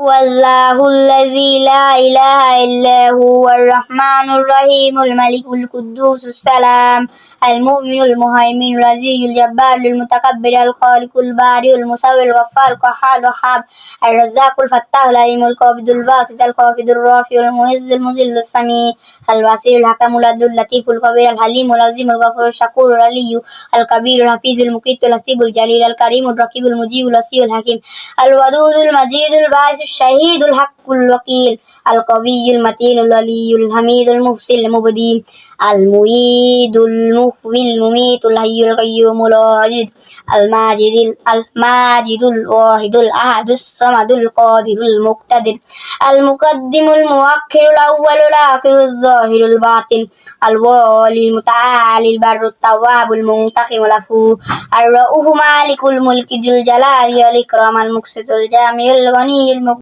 والله الذي لا إله إلا هو الرحمن الرحيم الملك القدوس السلام المؤمن المهيمن العزيز الجبار المتكبر الخالق البارئ المصور الغفار القهار الوهاب الرزاق الفتاح العليم القابض الباسط الخافض الرافع المعز المذل السميع البصير الحكم العدل اللطيف الخبير الحليم العظيم الغفور الشكور العلي الكبير الحفيظ المقيت الحسيب الجليل الكريم الرقيب المجيب الوسيع الحكيم الودود المجيد الباعث الشهيد الحق الوكيل القوي المتين الولي الحميد المحسن المبدي. المعيد المحوي المميت الحي القيوم الواجد الماجد الماجد الواحد الأحد الصمد القادر المقتدر المقدم المؤخر الأول الآخر الظاهر الباطن الوالي المتعالي البر التواب المنتقم العفو الرؤوف مالك الملك ذو الجلال والإكرام المقسط الجامع الغني المقتدر